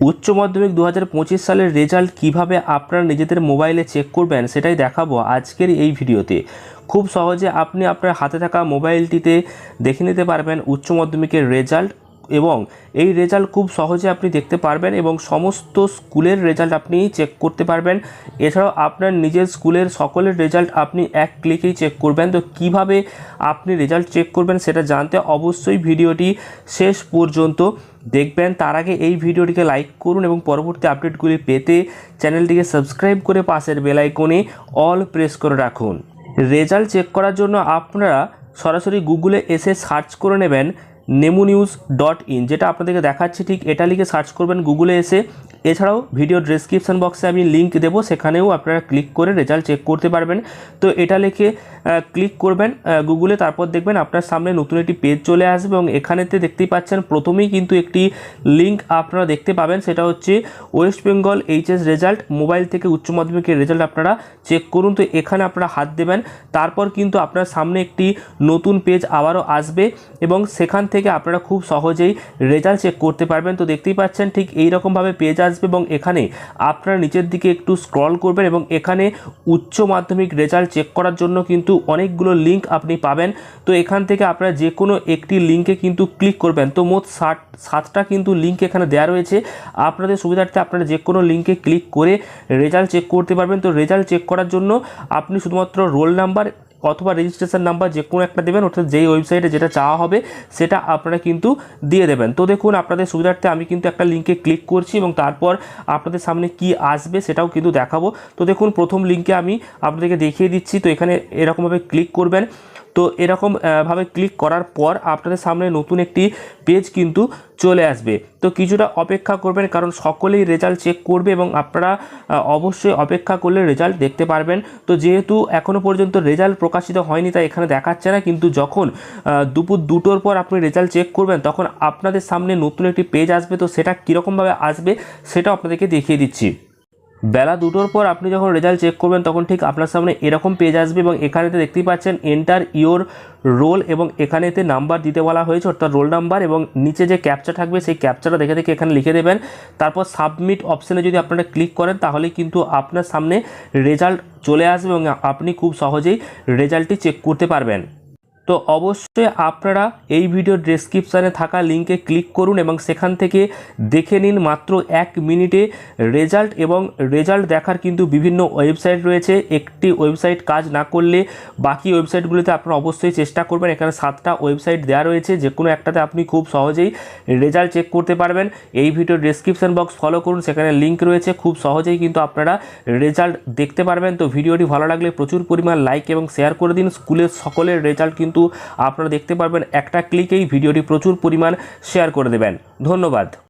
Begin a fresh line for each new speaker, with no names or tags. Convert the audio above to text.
উচ্চ মাধ্যমিক দু হাজার পঁচিশ সালের রেজাল্ট কীভাবে আপনারা নিজেদের মোবাইলে চেক করবেন সেটাই দেখাবো আজকের এই ভিডিওতে। খুব সহজে আপনি আপনার হাতে থাকা মোবাইলটিতে দেখে নিতে পারবেন উচ্চ মাধ্যমিকের রেজাল্ট এবং এই রেজাল্ট খুব সহজে আপনি দেখতে পারবেন এবং সমস্ত স্কুলের রেজাল্ট আপনি চেক করতে পারবেন। এছাড়াও আপনার নিজের স্কুলের সকলের রেজাল্ট আপনি এক ক্লিকেই চেক করবেন। তো কীভাবে আপনি রেজাল্ট চেক করবেন সেটা জানতে অবশ্যই ভিডিওটি শেষ পর্যন্ত দেখবেন। তার আগে এই ভিডিওটিকে লাইক করুন এবং পরবর্তী আপডেটগুলি পেতে চ্যানেলটিকে সাবস্ক্রাইব করে পাশের বেল আইকনে অল প্রেস করে রাখুন। রেজাল্ট চেক করার জন্য আপনারা সরাসরি গুগলে এসে সার্চ করে নেবেন নেমু নিউজ ডট ইন যেটা আপনাদেরকে দেখাচ্ছি, ঠিক এটা লিখে সার্চ করবেন গুগলে এসে। এছাড়াও ভিডিও ডেসক্রিপশন বক্সে আমি লিঙ্ক দেবো, সেখানেও আপনারা ক্লিক করে রেজাল্ট চেক করতে পারবেন। তো এটা লিখে ক্লিক করবেন গুগলে তারপর দেখবেন আপনার সামনে নতুন একটি পেজ চলে আসবে এবং এখানেতে দেখতেই পাচ্ছেন, প্রথমেই কিন্তু একটি লিঙ্ক আপনারা দেখতে পাবেন, সেটা হচ্ছে West Bengal HS result mobile থেকে উচ্চ মাধ্যমিকের রেজাল্ট আপনারা চেক করুন। তো এখানে আপনারা হাত দেবেন, তারপর কিন্তু আপনার সামনে একটি নতুন পেজ আবারও আসবে এবং সেখান থেকে আপনারা খুব সহজেই রেজাল্ট চেক করতে পারবেন। তো দেখতেই পাচ্ছেন ঠিক এই রকমভাবে পেজ আসবে এবং এখানে আপনারা নিচের দিকে একটু স্ক্রল করবেন এবং এখানে উচ্চ মাধ্যমিক রেজাল্ট চেক করার জন্য কিন্তু অনেকগুলো লিঙ্ক আপনি পাবেন। তো এখান থেকে আপনারা যে কোনো একটি লিঙ্কে কিন্তু ক্লিক করবেন। তো মোট ষাট, সাতটা কিন্তু লিঙ্ক এখানে দেওয়া রয়েছে। আপনাদের সুবিধার্থে আপনারা যে কোনো লিঙ্কে ক্লিক করে রেজাল্ট চেক করতে পারবেন। তো রেজাল্ট চেক করার জন্য আপনি শুধুমাত্র রোল নাম্বার অথবা রেজিস্ট্রেশন নাম্বার যে কোনো একটা দেবেন, অর্থাৎ যেই ওয়েবসাইটে যেটা চাওয়া হবে, সেটা আপনারা কিন্তু দিয়ে দেবেন। তো দেখুন, আপনাদের সুবিধার্থে আমি কিন্তু একটা লিঙ্কে ক্লিক করছি এবং তারপর আপনাদের সামনে কি আসবে সেটাও কিন্তু দেখাবো। তো দেখুন, প্রথম লিঙ্কে আমি আপনাদেরকে দেখিয়ে দিচ্ছি। তো এখানে এরকমভাবে ক্লিক করবেন। তো এরকম আহ, ভাবে ক্লিক করার পর আপনাদের সামনে নতুন একটি পেজ কিন্তু চলে আসবে। তো কিছুটা অপেক্ষা করবেন কারণ সকলেই রেজাল্ট চেক করবে এবং আপনারা অবশ্যই অপেক্ষা করলে রেজাল্ট দেখতে পারবেন। তো যেহেতু এখনও পর্যন্ত রেজাল্ট প্রকাশিত হয়নি তাই এখানে দেখাচ্ছে না কিন্তু যখন দুপুর দুটোর পর আপনি রেজাল্ট চেক করবেন তখন আপনাদের সামনে নতুন একটি পেজ আসবে। তো সেটা কীরকমভাবে আসবে সেটাও আপনাদেরকে দেখিয়ে দিচ্ছি। বেলা দুটোর পর আপনি যখন রেজাল্ট চেক করবেন, তখন ঠিক আপনার সামনে এরকম পেজ আসবে এবং এখানেতে দেখতেই পাচ্ছেন এন্টার ইওর রোল এবং এখানেতে নাম্বার দিতে বলা হয়েছে, অর্থাৎ রোল নাম্বার এবং নিচে যে ক্যাপচা থাকবে, সেই ক্যাপচাটা দেখে দেখে এখানে লিখে দেবেন। তারপর সাবমিট অপশানে যদি আপনারা ক্লিক করেন, তাহলে কিন্তু আপনার সামনে রেজাল্ট চলে আসবে এবং আপনি খুব সহজেই রেজাল্টটি চেক করতে পারবেন। তো অবশ্যই আপনারা এই ভিডিও ডেসক্রিপশানে থাকা লিঙ্কে ক্লিক করুন এবং সেখান থেকে দেখে নিন মাত্র এক মিনিটে রেজাল্ট এবং রেজাল্ট দেখার কিন্তু বিভিন্ন ওয়েবসাইট রয়েছে। একটি ওয়েবসাইট কাজ না করলে বাকি ওয়েবসাইটগুলিতে আপনারা অবশ্যই চেষ্টা করবেন। এখানে সাতটা ওয়েবসাইট দেওয়া রয়েছে। যে কোনো একটাতে আপনি খুব সহজেই রেজাল্ট চেক করতে পারবেন। এই ভিডিও ডেসক্রিপশন বক্স ফলো করুন। সেখানে লিঙ্ক রয়েছে। খুব সহজেই কিন্তু আপনারা রেজাল্ট দেখতে পারবেন। তো ভিডিওটি ভালো লাগলে প্রচুর পরিমাণ লাইক এবং শেয়ার করে দিন। স্কুলের সকলের রেজাল্ট কিন্তু আপনারা দেখতে পারবেন একটা ক্লিকেই ভিডিওটি প্রচুর পরিমাণ শেয়ার করে দেবেন। ধন্যবাদ।